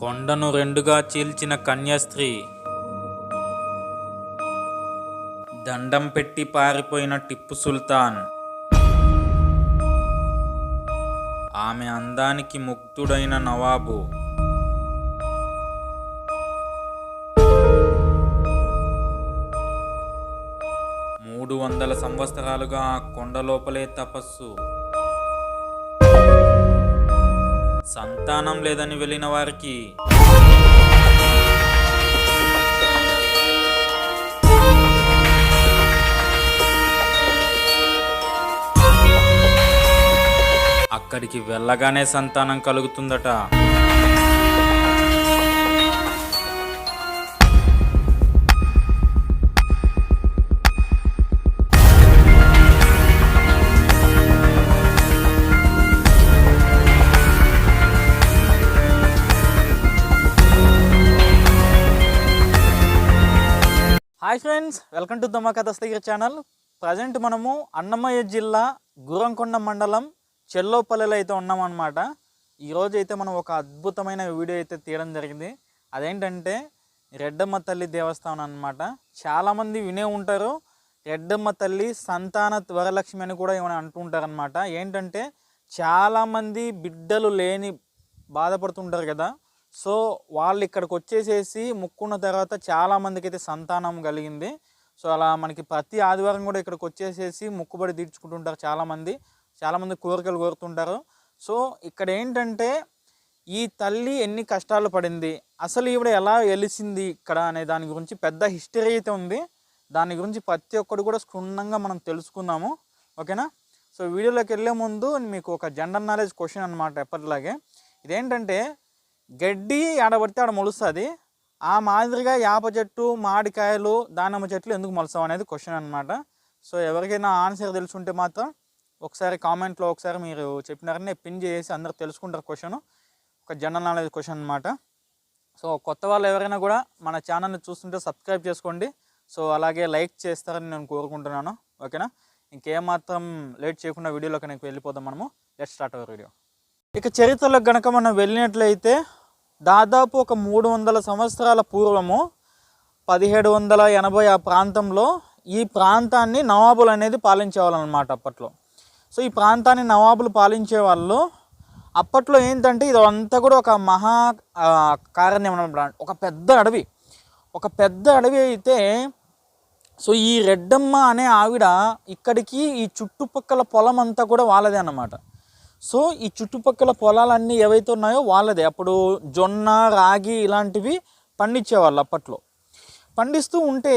కొండను రెండుగా చీల్చిన కన్యాస్త్రీ. దండం పెట్టి పారిపోయిన టిప్పు సుల్తాన్. ఆమె అందానికి ముక్తుడైన నవాబు. మూడు వందల సంవత్సరాలుగా ఆ కొండ లోపలే తపస్సు. సంతానం లేదని వెళ్ళిన వారికి అక్కడికి వెళ్ళగానే సంతానం కలుగుతుందట. Hi friends welcome to Dhamaka Dasthagiri channel present మనము అన్నమయ్య జిల్లా గురంకొండ మండలం చెల్లోపల్లిలో అయితే ఉన్నామన్నమాట. ఈరోజు అయితే మనం ఒక అద్భుతమైన వీడియో అయితే తీయడం జరిగింది. అదేంటంటే రెడ్డమ్మ తల్లి దేవస్థానం అనమాట చాలామంది వినే ఉంటారు. రెడ్డమ్మ తల్లి సంతాన వరలక్ష్మి అని కూడా ఏమైనా అంటుంటారనమాట ఏంటంటే చాలామంది బిడ్డలు లేని బాధపడుతుంటారు కదా. సో వాళ్ళు ఇక్కడికి వచ్చేసేసి ముక్కున్న తర్వాత చాలామందికి అయితే సంతానం కలిగింది. సో అలా మనకి ప్రతి ఆదివారం కూడా ఇక్కడికి వచ్చేసేసి ముక్కుబడి తీర్చుకుంటుంటారు చాలామంది చాలామంది కోరికలు కోరుతుంటారు. సో ఇక్కడ ఏంటంటే ఈ తల్లి ఎన్ని కష్టాలు పడింది అసలు ఈవిడ ఎలా వెలిసింది ఇక్కడ అనే దాని గురించి పెద్ద హిస్టరీ అయితే ఉంది. దాని గురించి ప్రతి ఒక్కటి కూడా క్షుణ్ణంగా మనం తెలుసుకుందాము. ఓకేనా? సో వీడియోలోకి వెళ్ళే ముందు మీకు ఒక జనరల్ నాలెడ్జ్ క్వశ్చన్ అనమాట ఎప్పటిలాగే. ఇదేంటంటే గడ్డి ఆడబడితే ఆడ మొలుస్తుంది. ఆ మాదిరిగా యాప చెట్టు మామిడికాయలు దానిమ్మ చెట్లు ఎందుకు మొలసావు అనేది క్వశ్చన్ అనమాట సో ఎవరికైనా ఆన్సర్ తెలుసుంటే మాత్రం ఒకసారి కామెంట్లో ఒకసారి మీరు చెప్పినారని పిన్ చేసి అందరు తెలుసుకుంటారు క్వశ్చన్ ఒక జనరల్ నాలెడ్జ్ క్వశ్చన్ అనమాట సో కొత్త వాళ్ళు ఎవరైనా కూడా మన ఛానల్ని చూస్తుంటే సబ్స్క్రైబ్ చేసుకోండి. సో అలాగే లైక్ చేస్తారని నేను కోరుకుంటున్నాను. ఓకేనా? ఇంకేమాత్రం లేట్ చేయకుండా వీడియోలోకి నేను వెళ్ళిపోదాం మనము. లెట్ స్టార్ట్ అవర్ వీడియో ఇక చరిత్రలో గనక మనం వెళ్ళినట్లయితే దాదాపు ఒక మూడు వందల సంవత్సరాల పూర్వము పదిహేడు వందల ఎనభై ఆ ప్రాంతంలో ఈ ప్రాంతాన్ని నవాబులు అనేది పాలించేవాళ్ళనమాట అప్పట్లో. సో ఈ ప్రాంతాన్ని నవాబులు పాలించే వాళ్ళు అప్పట్లో ఏంటంటే ఇది అంతా కూడా ఒక మహా కారణ్యం అనమాట ఒక పెద్ద అడవి. ఒక పెద్ద అడవి అయితే సో ఈ రెడ్డమ్మ అనే ఆవిడ ఇక్కడికి ఈ చుట్టుపక్కల పొలం అంతా కూడా వాళ్ళదే అన్నమాట. సో ఈ చుట్టుపక్కల పొలాలన్నీ ఏవైతే ఉన్నాయో వాళ్ళదే. అప్పుడు జొన్న రాగి ఇలాంటివి పండించేవాళ్ళు అప్పట్లో. పండిస్తూ ఉంటే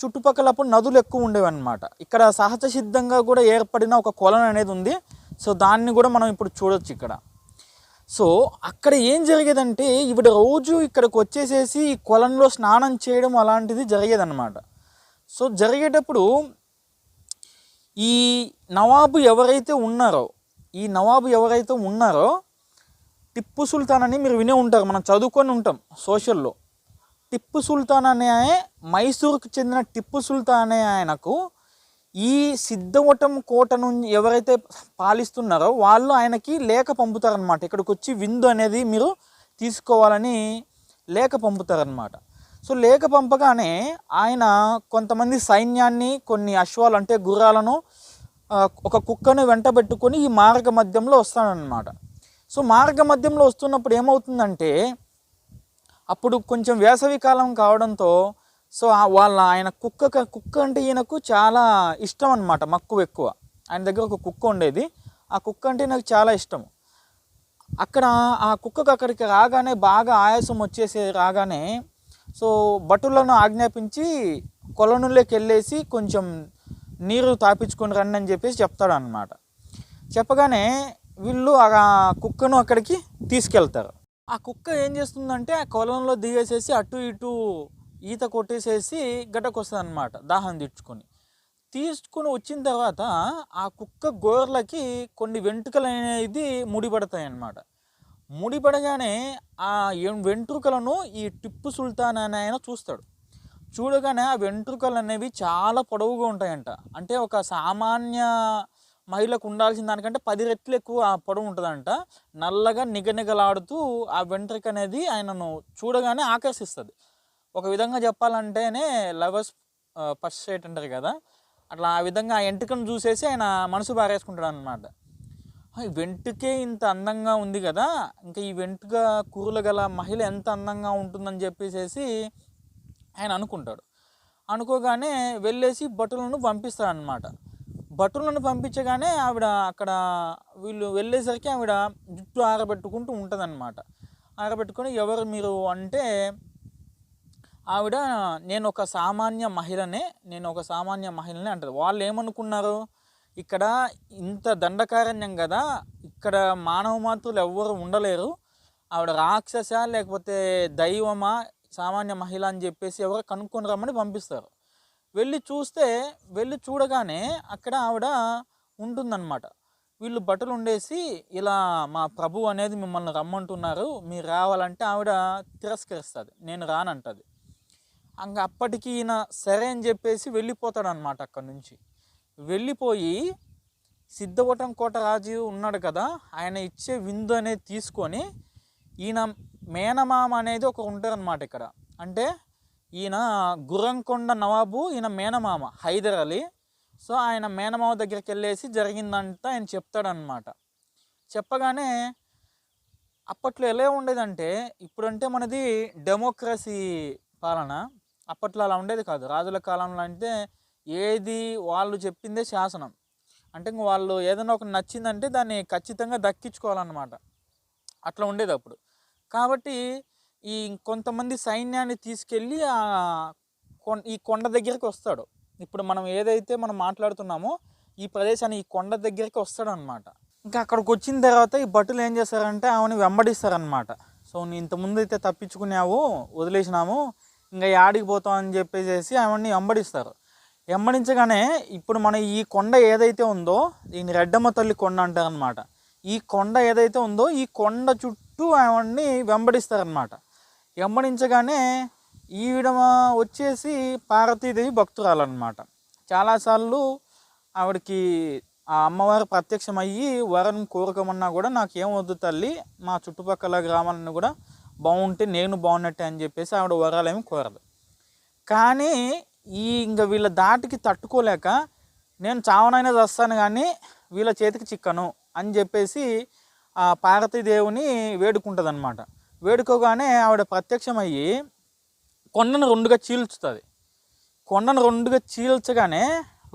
చుట్టుపక్కల అప్పుడు నదులు ఎక్కువ ఉండేవి అనమాట ఇక్కడ సహజ సిద్ధంగా కూడా ఏర్పడిన ఒక కొలను అనేది ఉంది. సో దాన్ని కూడా మనం ఇప్పుడు చూడొచ్చు ఇక్కడ. సో అక్కడ ఏం జరిగేదంటే ఇవిడ రోజు ఇక్కడికి వచ్చేసేసి ఈ కొలంలో స్నానం చేయడం అలాంటిది జరిగేదన్నమాట. సో జరిగేటప్పుడు ఈ నవాబు ఎవరైతే ఉన్నారో ఈ నవాబు ఎవరైతే ఉన్నారో టిప్పు సుల్తాన్ అని మీరు వినే ఉంటారు మనం చదువుకొని ఉంటాం సోషల్లో. టిప్పు సుల్తాన్ అనే మైసూర్కు చెందిన టిప్పు సుల్తాన్ అనే ఆయనకు ఈ సిద్ధవటం కోట నుంచి ఎవరైతే పాలిస్తున్నారో వాళ్ళు ఆయనకి లేఖ పంపుతారనమాట ఇక్కడికి వచ్చి విందు అనేది మీరు తీసుకోవాలని లేఖ పంపుతారనమాట సో లేఖ పంపగానే ఆయన కొంతమంది సైన్యాన్ని కొన్ని అశ్వాలు అంటే గుర్రాలను ఒక కుక్కను వెంటబెట్టుకొని ఈ మార్గ మధ్యంలో వస్తాడనమాట సో మార్గ మధ్యంలో వస్తున్నప్పుడు ఏమవుతుందంటే అప్పుడు కొంచెం వేసవి కాలం కావడంతో సో వాళ్ళ ఆయన కుక్క కుక్క అంటే ఈయనకు చాలా ఇష్టం అనమాట మక్కువ ఎక్కువ. ఆయన దగ్గర ఒక కుక్క ఉండేది. ఆ కుక్క అంటే నాకు చాలా ఇష్టం. అక్కడ ఆ కుక్కకు అక్కడికి రాగానే బాగా ఆయాసం వచ్చేసి రాగానే సో భటులను ఆజ్ఞాపించి కొలనులోకి వెళ్ళేసి కొంచెం నీరు తాపించుకొని రండి అని చెప్పేసి చెప్తాడు అనమాట చెప్పగానే వీళ్ళు ఆ కుక్కను అక్కడికి తీసుకెళ్తారు. ఆ కుక్క ఏం చేస్తుందంటే ఆ కొలంలో దిగేసేసి అటు ఇటు ఈత కొట్టేసేసి గడ్డకొస్తుంది అనమాట దాహం తీర్చుకొని. తీసుకుని వచ్చిన తర్వాత ఆ కుక్క గోర్లకి కొన్ని వెంట్రుకలు అనేది ముడిపడతాయి అన్నమాట ముడిపడగానే ఆ వెంట్రుకలను ఈ టిప్పు సుల్తాన్ అనే ఆయన చూస్తాడు. చూడగానే ఆ వెంట్రుకలు అనేవి చాలా పొడవుగా ఉంటాయంట. అంటే ఒక సామాన్య మహిళకు ఉండాల్సిన దానికంటే పది రెట్లు ఎక్కువ ఆ పొడవు ఉంటుందంట. నల్లగా నిగనిగలాడుతూ ఆ వెంట్రుక అనేది ఆయనను చూడగానే ఆకర్షిస్తుంది. ఒక విధంగా చెప్పాలంటేనే లవర్స్ ఫస్ట్ సైట్ అంటారు కదా అట్లా ఆ విధంగా ఆ ఎంటుకను చూసేసి ఆయన మనసు బారేసుకుంటాడు అనమాట ఈ వెంట్రుకే ఇంత అందంగా ఉంది కదా ఇంకా ఈ వెంట్రుక కూరలు గల మహిళ ఎంత అందంగా ఉంటుందని చెప్పేసేసి ఆయన అనుకుంటాడు. అనుకోగానే వెళ్ళేసి భటులను పంపిస్తాడనమాట భటులను పంపించగానే ఆవిడ అక్కడ వీళ్ళు వెళ్ళేసరికి ఆవిడ జుట్టు ఆరబెట్టుకుంటూ ఉంటుందన్నమాట. ఆరబెట్టుకొని ఎవరు మీరు అంటే ఆవిడ నేను ఒక సామాన్య మహిళనే నేను ఒక సామాన్య మహిళనే అంటారు వాళ్ళు ఏమనుకున్నారు ఇక్కడ ఇంత దండకారణ్యం కదా ఇక్కడ మానవ మాతృలు ఎవ్వరు ఉండలేరు. ఆవిడ రాక్షస లేకపోతే దైవమా? సామాన్య మహిళ అని చెప్పేసి ఎవరు కనుక్కొని రమ్మని పంపిస్తారు. వెళ్ళి చూస్తే వెళ్ళి చూడగానే అక్కడ ఆవిడ ఉంటుందన్నమాట. వీళ్ళు బట్టలు ఉండేసి ఇలా మా ప్రభు అనేది మిమ్మల్ని రమ్మంటున్నారు మీరు రావాలంటే ఆవిడ తిరస్కరిస్తుంది నేను రానంటది. అంక అప్పటికి ఈయన సరే అని చెప్పేసి వెళ్ళిపోతాడు అనమాట అక్కడి నుంచి. వెళ్ళిపోయి సిద్ధవటం కోట రాజు ఉన్నాడు కదా ఆయన ఇచ్చే విందు అనేది తీసుకొని ఈయన మేనమామ అనేది ఒక ఉంటారనమాట ఇక్కడ. అంటే ఈయన గుర్రంకొండ నవాబు ఈయన మేనమామ హైదర్ అలీ. సో ఆయన మేనమామ దగ్గరికి వెళ్ళేసి జరిగిందంతా ఆయన చెప్తాడనమాట చెప్పగానే అప్పట్లో ఎలా ఉండేదంటే ఇప్పుడంటే మనది డెమోక్రసీ పాలన. అప్పట్లో అలా ఉండేది కాదు. రాజుల కాలంలో అంటే ఏది వాళ్ళు చెప్పిందే శాసనం. అంటే ఇంక వాళ్ళు ఏదైనా ఒక నచ్చిందంటే దాన్ని ఖచ్చితంగా దక్కించుకోవాలన్నమాట. అట్లా ఉండేది అప్పుడు. కాబట్టి ఈ కొంతమంది సైన్యాన్ని తీసుకెళ్ళి ఆ ఈ కొండ దగ్గరికి వస్తాడు. ఇప్పుడు మనం ఏదైతే మనం మాట్లాడుతున్నామో ఈ ప్రదేశాన్ని ఈ కొండ దగ్గరికి వస్తాడు అనమాట ఇంకా అక్కడికి వచ్చిన తర్వాత ఈ భటులు ఏం చేస్తారంటే ఆమెను వెంబడిస్తారనమాట. సో నీ ఇంతకుముందు అయితే తప్పించుకున్నావు వదిలేసినాము ఇంకా యాడికి పోతాం అని చెప్పేసి ఆమెని వెంబడిస్తారు. వెంబడించగానే ఇప్పుడు మన ఈ కొండ ఏదైతే ఉందో దీన్ని రెడ్డమ్మ తల్లి కొండ అంటారనమాట. ఈ కొండ ఏదైతే ఉందో ఈ కొండ చుట్టూ ఆవిడ్ని వెంబడిస్తారనమాట వెంబడించగానే ఈవిడ వచ్చేసి పార్వతీదేవి భక్తురాలన్నమాట. చాలాసార్లు ఆవిడకి ఆ అమ్మవారు ప్రత్యక్షమయ్యి వరం కోరుకోమన్నా కూడా నాకేం వద్దు తల్లి మా చుట్టుపక్కల గ్రామాలను కూడా బాగుంటే నేను బాగున్నట్టే అని చెప్పేసి ఆవిడ వరాలేమి కోరదు. కానీ ఈ ఇంకా వీళ్ళ దాటికి తట్టుకోలేక నేను చావనైనా వస్తాను కానీ వీళ్ళ చేతికి చిక్కను అని చెప్పేసి ఆ పార్వతీదేవుని వేడుకుంటుంది అనమాట వేడుకోగానే ఆవిడ ప్రత్యక్షమయ్యి కొండను రెండుగా చీల్చుతుంది. కొండను రెండుగా చీల్చగానే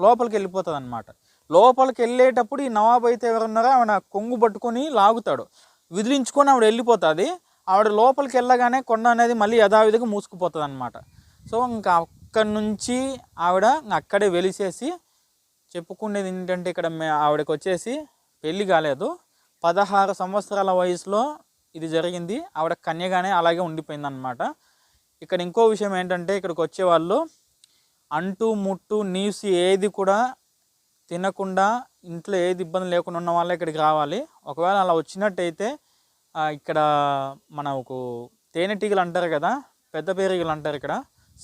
లోపలికి వెళ్ళిపోతుంది అనమాట లోపలికి వెళ్ళేటప్పుడు ఈ నవాబ్ అయితే ఎవరున్నారో ఆవిడ కొంగు పట్టుకొని లాగుతాడు. విదిలించుకొని ఆవిడ వెళ్ళిపోతుంది. ఆవిడ లోపలికి వెళ్ళగానే కొండ అనేది మళ్ళీ యథావిధిగా మూసుకుపోతుంది అనమాట సో ఇంకా అక్కడి నుంచి ఆవిడ అక్కడే వెలిసేసి చెప్పుకునేది ఏంటంటే ఇక్కడ ఆవిడకి వచ్చేసి పెళ్ళి కాలేదు. పదహారు సంవత్సరాల వయసులో ఇది జరిగింది. ఆవిడ కన్యగానే అలాగే ఉండిపోయింది అనమాట ఇక్కడ ఇంకో విషయం ఏంటంటే ఇక్కడికి వచ్చేవాళ్ళు అంటు ముట్టు నీసు ఏది కూడా తినకుండా ఇంట్లో ఏది ఇబ్బంది లేకుండా ఉన్న వాళ్ళే ఇక్కడికి రావాలి. ఒకవేళ అలా వచ్చినట్టయితే ఇక్కడ మనకు తేనెటీగలు అంటారు కదా పెద్ద పేరీగలు అంటారు ఇక్కడ.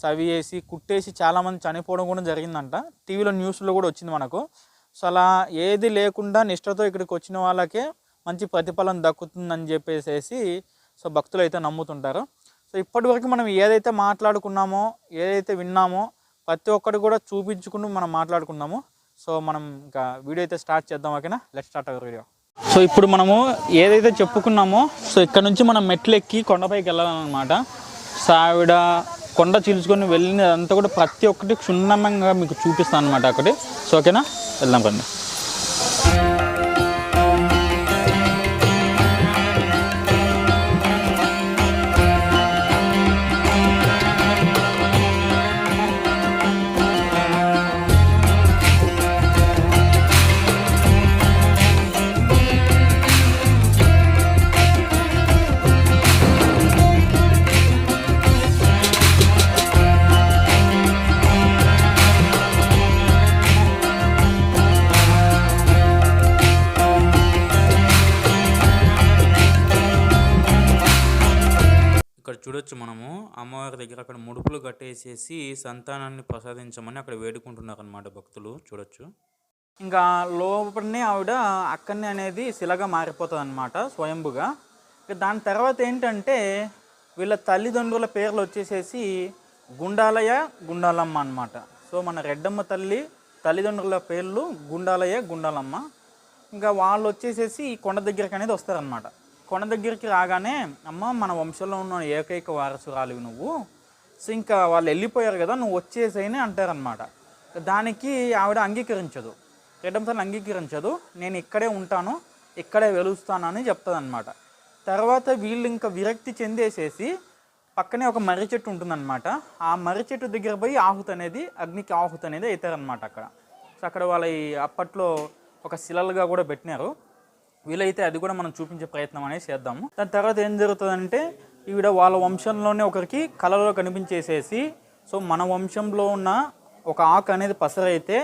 సవి వేసి కుట్టేసి చాలామంది చనిపోవడం కూడా జరిగిందంట. టీవీలో న్యూస్లో కూడా వచ్చింది మనకు. సో అలా ఏది లేకుండా నిష్టతో ఇక్కడికి వచ్చిన వాళ్ళకే మంచి ప్రతిఫలం దక్కుతుందని చెప్పేసి సో భక్తులు అయితే నమ్ముతుంటారు. సో ఇప్పటివరకు మనం ఏదైతే మాట్లాడుకున్నామో ఏదైతే విన్నామో ప్రతి ఒక్కటి కూడా చూపించుకుంటూ మనం మాట్లాడుకున్నాము సో మనం ఇంకా వీడియో అయితే స్టార్ట్ చేద్దాం ఓకేనా? Let start our video so ఇప్పుడు మనము ఏదైతే చెప్పుకున్నామో సో ఇక్కడ నుంచి మనం మెట్లు ఎక్కి కొండపైకి వెళ్ళాలన్నమాట. సో ఆవిడ కొండ చీల్చుకొని వెళ్ళినదంతా కూడా ప్రతి ఒక్కటి క్షుణ్ణంగా మీకు చూపిస్తాను అనమాట అక్కడి సో ఓకేనా? వెళ్దాం రండి. చూడొచ్చు మనము. అమ్మవారి దగ్గర అక్కడ ముడుపులు కట్టేసేసి సంతానాన్ని ప్రసాదించమని అక్కడ వేడుకుంటున్నారు అనమాట భక్తులు. చూడొచ్చు. ఇంకా లోపలనే ఆవిడ అక్కడనే అనేది శిలగా మారిపోతుంది అనమాట స్వయంభుగా దాని తర్వాత ఏంటంటే వీళ్ళ తల్లిదండ్రుల పేర్లు వచ్చేసేసి గుండాలయ్య గుండాలమ్మ అన్నమాట. సో మన రెడ్డమ్మ తల్లి తల్లిదండ్రుల పేర్లు గుండాలయ్య గుండాలమ్మ. ఇంకా వాళ్ళు వచ్చేసేసి కొండ దగ్గరికి అనేది వస్తారనమాట కొండ దగ్గరికి రాగానే అమ్మ మన వంశంలో ఉన్న ఏకైక వారసురాలివి నువ్వు. సో ఇంకా వాళ్ళు వెళ్ళిపోయారు కదా నువ్వు వచ్చేసేయని అంటారనమాట దానికి ఆవిడ అంగీకరించదు. రెడ్డంతలు అంగీకరించదు. నేను ఇక్కడే ఉంటాను ఇక్కడే వెలుస్తాను అని చెప్తుంది తర్వాత వీళ్ళు ఇంకా విరక్తి చెందేసేసి పక్కనే ఒక మర్రి చెట్టు ఉంటుందన్నమాట. ఆ మర్రి చెట్టు దగ్గర పోయి ఆహుతి అనేది అగ్నికి ఆహుతి అనేది అవుతారనమాట అక్కడ. సో అక్కడ వాళ్ళ అప్పట్లో ఒక శిలలుగా కూడా పెట్టినారు. వీలైతే అది కూడా మనం చూపించే ప్రయత్నం అనేది చేద్దాము. దాని తర్వాత ఏం జరుగుతుందంటే ఈవిడ వాళ్ళ వంశంలోనే ఒకరికి కళలో కనిపించేసేసి సో మన వంశంలో ఉన్న ఒక ఆకు అనేది పసరైతే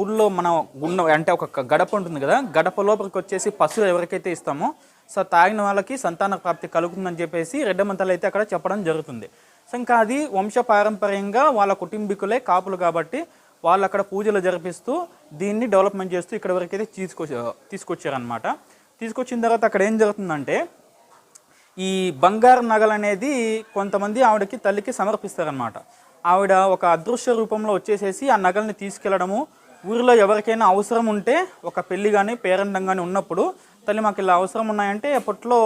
ఊళ్ళో మన గుండ అంటే ఒక గడప ఉంటుంది కదా గడప లోపలికి వచ్చేసి పశువు ఎవరికైతే ఇస్తామో సో తాగిన వాళ్ళకి సంతాన ప్రాప్తి కలుగుతుందని చెప్పేసి రెడ్డమంతలు అయితే అక్కడ చెప్పడం జరుగుతుంది. సో ఇంకా అది వంశ పారంపర్యంగా వాళ్ళ కుటుంబీకులే కాపులు కాబట్టి వాళ్ళు అక్కడ పూజలు జరిపిస్తూ దీన్ని డెవలప్మెంట్ చేస్తూ ఇక్కడ వరకు అయితే తీసుకొచ్చా తీసుకొచ్చారనమాట తీసుకొచ్చిన తర్వాత అక్కడ ఏం జరుగుతుందంటే ఈ బంగారు నగలు అనేది కొంతమంది ఆవిడకి తల్లికి సమర్పిస్తారనమాట ఆవిడ ఒక అదృశ్య రూపంలో వచ్చేసేసి ఆ నగల్ని తీసుకెళ్ళడము ఊరిలో ఎవరికైనా అవసరం ఉంటే ఒక పెళ్ళి కానీ పేరెంటం కానీ ఉన్నప్పుడు తల్లి మాకు ఇలా అవసరం ఉన్నాయంటే అప్పట్లో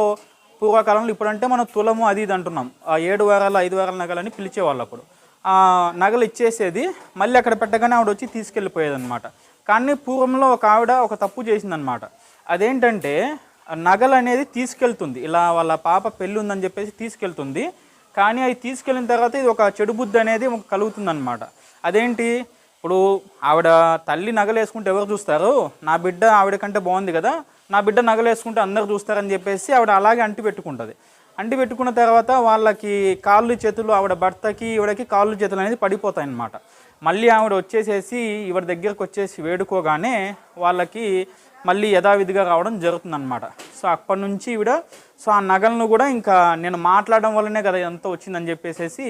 పూర్వకాలంలో ఇప్పుడంటే మనం తులము అది ఇది అంటున్నాం. ఆ ఏడు వారాలు ఐదు వారాల నగలని పిలిచేవాళ్ళు అప్పుడు. నగలు ఇచ్చేసేది మళ్ళీ అక్కడ పెట్టగానే ఆవిడ వచ్చి తీసుకెళ్ళిపోయేది అనమాట కానీ పూర్వంలో ఒక ఆవిడ ఒక తప్పు చేసిందనమాట అదేంటంటే నగలు అనేది తీసుకెళ్తుంది. ఇలా వాళ్ళ పాప పెళ్ళి ఉందని చెప్పేసి తీసుకెళ్తుంది. కానీ అవి తీసుకెళ్ళిన తర్వాత ఇది ఒక చెడు బుద్ధి అనేది కలుగుతుంది అనమాట అదేంటి? ఇప్పుడు ఆవిడ తల్లి నగలు వేసుకుంటే ఎవరు చూస్తారు? నా బిడ్డ ఆవిడ కంటే బాగుంది కదా నా బిడ్డ నగలు వేసుకుంటే అందరు చూస్తారని చెప్పేసి ఆవిడ అలాగే అంటి పెట్టుకుంటుంది అంటి పెట్టుకున్న తర్వాత వాళ్ళకి కాళ్ళు చేతులు ఆవిడ భర్తకి ఈవిడకి కాళ్ళు చేతులు అనేది పడిపోతాయి అన్నమాట మళ్ళీ ఆవిడ వచ్చేసేసి ఈవిడ దగ్గరకు వచ్చేసి వేడుకోగానే వాళ్ళకి మళ్ళీ యథావిధిగా రావడం జరుగుతుందన్నమాట. సో అప్పటి నుంచి ఈవిడ సో ఆ నగలను కూడా ఇంకా నేను మాట్లాడడం వల్లనే కదా ఎంత వచ్చిందని చెప్పేసి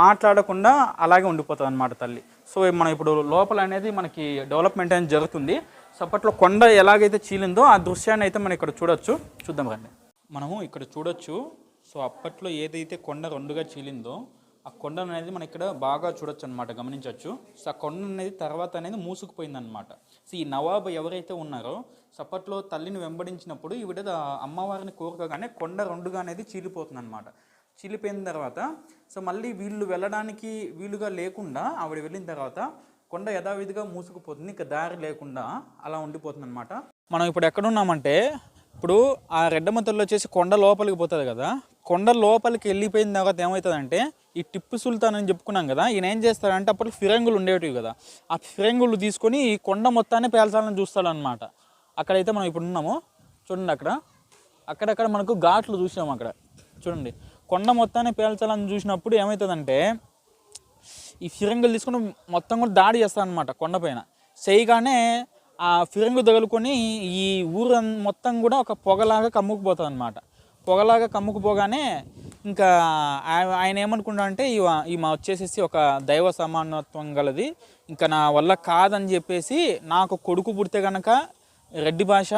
మాట్లాడకుండా అలాగే ఉండిపోతుంది అనమాట తల్లి. సో మనం ఇప్పుడు లోపల అనేది మనకి డెవలప్మెంట్ అనేది జరుగుతుంది. సో అప్పట్లో కొండ ఎలాగైతే చీలిందో ఆ దృశ్యాన్ని అయితే మనం ఇక్కడ చూడొచ్చు. చూద్దాం రండి. మనము ఇక్కడ చూడొచ్చు. సో అప్పట్లో ఏదైతే కొండ రెండుగా చీలిందో ఆ కొండ అనేది మనం ఇక్కడ బాగా చూడొచ్చు అనమాట గమనించవచ్చు సో ఆ కొండ అనేది తర్వాత అనేది మూసుకుపోయింది అనమాట సో ఈ నవాబు ఎవరైతే ఉన్నారో సప్పట్లో తల్లిని వెంబడించినప్పుడు ఈవిడ అమ్మవారిని కోరుకోగానే కొండ రెండుగా అనేది చీలిపోతుంది అనమాట చీలిపోయిన తర్వాత సో మళ్ళీ వీళ్ళు వెళ్ళడానికి వీలుగా లేకుండా ఆవిడ వెళ్ళిన తర్వాత కొండ యథావిధిగా మూసుకుపోతుంది ఇంకా దారి లేకుండా అలా ఉండిపోతుంది అనమాట మనం ఇప్పుడు ఎక్కడున్నామంటే ఇప్పుడు ఆ రెడ్డమ్మ తల్లి వచ్చేసి కొండ లోపలికి పోతుంది కదా కొండ లోపలికి వెళ్ళిపోయిన తర్వాత ఏమవుతుందంటే ఈ టిప్పు సుల్తాన్ అని చెప్పుకున్నాం కదా ఈయన ఏం చేస్తాడంటే అప్పుడు ఫిరంగులు ఉండేటివి కదా. ఆ ఫిరంగులు తీసుకొని ఈ కొండ మొత్తాన్ని పేల్చాలని చూస్తాడనమాట అక్కడైతే మనం ఇప్పుడు ఉన్నాము. చూడండి అక్కడ. అక్కడక్కడ మనకు ఘాట్లు చూసాము అక్కడ. చూడండి. కొండ మొత్తాన్ని పేల్చాలని చూసినప్పుడు ఏమవుతుందంటే ఈ ఫిరంగులు తీసుకుని మొత్తం కూడా దాడి చేస్తారనమాట కొండపైన చేయగానే ఆ ఫిరంగు తగులుకొని ఈ ఊరు మొత్తం కూడా ఒక పొగలాగా కమ్ముకుపోతుంది అనమాట పొగలాగా కమ్ముకుపోగానే ఇంకా ఆయ- ఆయన ఏమనుకున్నా అంటే ఈమె మా వచ్చేసేసి ఒక దైవ సమానత్వం గలది. ఇంకా నా వల్ల కాదని చెప్పేసి నాకు కొడుకు పుడితే కనుక రెడ్డి భాష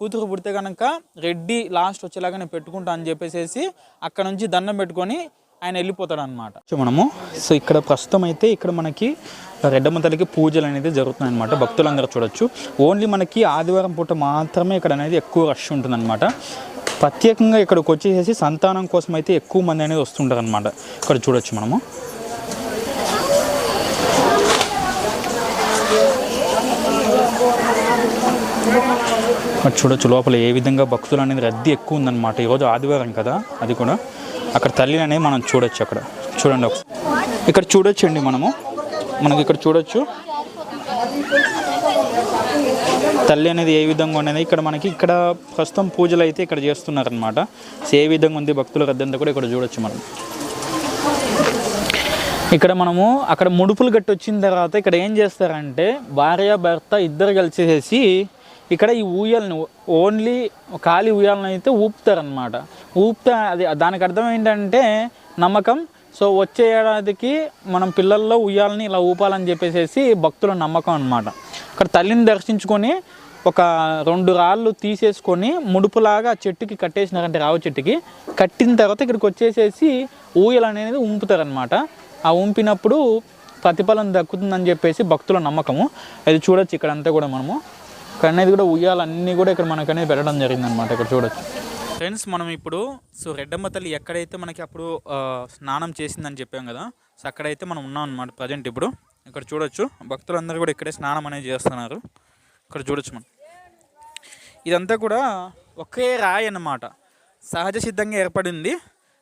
కూతురు పుడితే కనుక రెడ్డి లాస్ట్ వచ్చేలాగా నేను పెట్టుకుంటా అని చెప్పేసి అక్కడ నుంచి దండం పెట్టుకొని ఆయన వెళ్ళిపోతాడు అనమాట సో మనము సో ఇక్కడ ప్రస్తుతం అయితే ఇక్కడ మనకి రెడ్డమ్మ తల్లికి పూజలు అనేది జరుగుతున్నాయి అనమాట భక్తులందరూ చూడొచ్చు. ఓన్లీ మనకి ఆదివారం పూట మాత్రమే ఇక్కడ అనేది ఎక్కువ రష్ ఉంటుందన్నమాట. ప్రత్యేకంగా ఇక్కడికి వచ్చేసేసి సంతానం కోసం అయితే ఎక్కువ మంది అనేది వస్తుంటారు అనమాట ఇక్కడ చూడొచ్చు మనము. మరి చూడొచ్చు లోపల ఏ విధంగా భక్తులు అనేది రద్దీ ఎక్కువ ఉందన్నమాట. ఈరోజు ఆదివారం కదా అది కూడా. అక్కడ తల్లిని అనేది మనం చూడొచ్చు అక్కడ. చూడండి ఒకసారి. ఇక్కడ చూడొచ్చు అండి మనము. మనకి ఇక్కడ చూడొచ్చు. తల్లి అనేది ఏ విధంగా ఉన్నది? ఇక్కడ మనకి ఇక్కడ ప్రస్తుతం పూజలు అయితే ఇక్కడ చేస్తున్నారనమాట సో ఏ విధంగా ఉంది భక్తుల రద్దంతా కూడా ఇక్కడ చూడొచ్చు మనం. ఇక్కడ మనము అక్కడ ముడుపులు గట్టి వచ్చిన తర్వాత ఇక్కడ ఏం చేస్తారంటే భార్య భర్త ఇద్దరు కలిసేసి ఇక్కడ ఈ ఊయల్ని ఓన్లీ ఖాళీ ఊయల్ని అయితే ఊపుతారనమాట ఊపుతా అది దానికి అర్థం ఏంటంటే నమ్మకం. సో వచ్చే ఏడాదికి మనం పిల్లల్లో ఉయ్యాలని ఇలా ఊపాలని చెప్పేసి భక్తుల నమ్మకం అనమాట అక్కడ తల్లిని దర్శించుకొని ఒక రెండు రాళ్ళు తీసేసుకొని ముడుపులాగా చెట్టుకి కట్టేసినారంటే రావు చెట్టుకి కట్టిన తర్వాత ఇక్కడికి వచ్చేసేసి ఊయలు అనేది ఉంపుతారనమాట ఆ ఉంపినప్పుడు ప్రతిఫలం దక్కుతుందని చెప్పేసి భక్తుల నమ్మకము. అది చూడొచ్చు ఇక్కడ అంతా కూడా మనము. ఇక్కడ అనేది కూడా ఉయ్యాలన్నీ కూడా ఇక్కడ మనకు అనేది పెట్టడం జరిగిందనమాట ఇక్కడ చూడొచ్చు. ఫ్రెండ్స్ మనం ఇప్పుడు సో రెడ్డమ్మ తల్లి ఎక్కడైతే మనకి అప్పుడు స్నానం చేసిందని చెప్పాం కదా సో అక్కడైతే మనం ఉన్నాం అనమాట ప్రజెంట్ ఇప్పుడు. ఇక్కడ చూడొచ్చు. భక్తులందరూ కూడా ఇక్కడే స్నానం అనేది చేస్తున్నారు. ఇక్కడ చూడొచ్చు మనం. ఇదంతా కూడా ఒకే రాయి అన్నమాట. సహజ సిద్ధంగా ఏర్పడింది.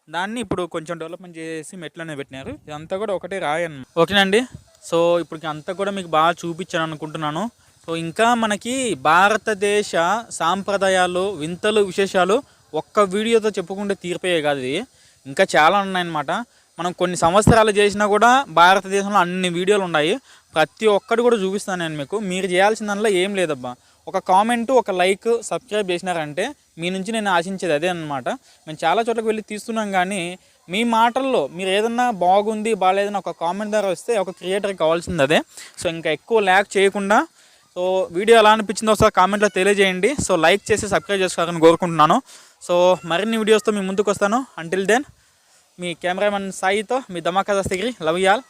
దాన్ని ఇప్పుడు కొంచెం డెవలప్మెంట్ చేసి మెట్లు అనేవి పెట్టినారు. ఇదంతా కూడా ఒకటే రాయి అన్న ఓకేనండి సో ఇప్పుడు అంతా కూడా మీకు బాగా చూపించాను అనుకుంటున్నాను. సో ఇంకా మనకి భారతదేశ సాంప్రదాయాలు వింతలు విశేషాలు ఒక్క వీడియోతో చెప్పుకుంటే తీరిపోయే కాదు ఇది. ఇంకా చాలా ఉన్నాయన్నమాట. మనం కొన్ని సంవత్సరాలు చేసినా కూడా భారతదేశంలో అన్ని వీడియోలు ఉన్నాయి. ప్రతి ఒక్కటి కూడా చూపిస్తాను నేను మీకు. మీరు చేయాల్సిన దానిలో ఏం లేదబ్బా. ఒక కామెంట్ ఒక లైక్ సబ్స్క్రైబ్ చేసినారంటే మీ నుంచి నేను ఆశించేది అదే అనమాట మేము చాలా చోట్లకి వెళ్ళి తీస్తున్నాం కానీ మీ మాటల్లో మీరు ఏదన్నా బాగుంది బాగాలేదని ఒక కామెంట్ ద్వారా వస్తే ఒక క్రియేటర్కి కావాల్సింది అదే. సో ఇంకా ఎక్కువ ల్యాక్ చేయకుండా సో వీడియో ఎలా అనిపించిందో ఒకసారి కామెంట్లో తెలియజేయండి. సో లైక్ చేసి సబ్స్క్రైబ్ చేసుకోవాలని కోరుకుంటున్నాను. సో మరిన్ని వీడియోస్తో మీ ముందుకు వస్తాను. అంటిల్ దెన్ మీ కెమెరామెన్ సాయితో మీ దమాకా దస్తగిరి లవ్ యాల్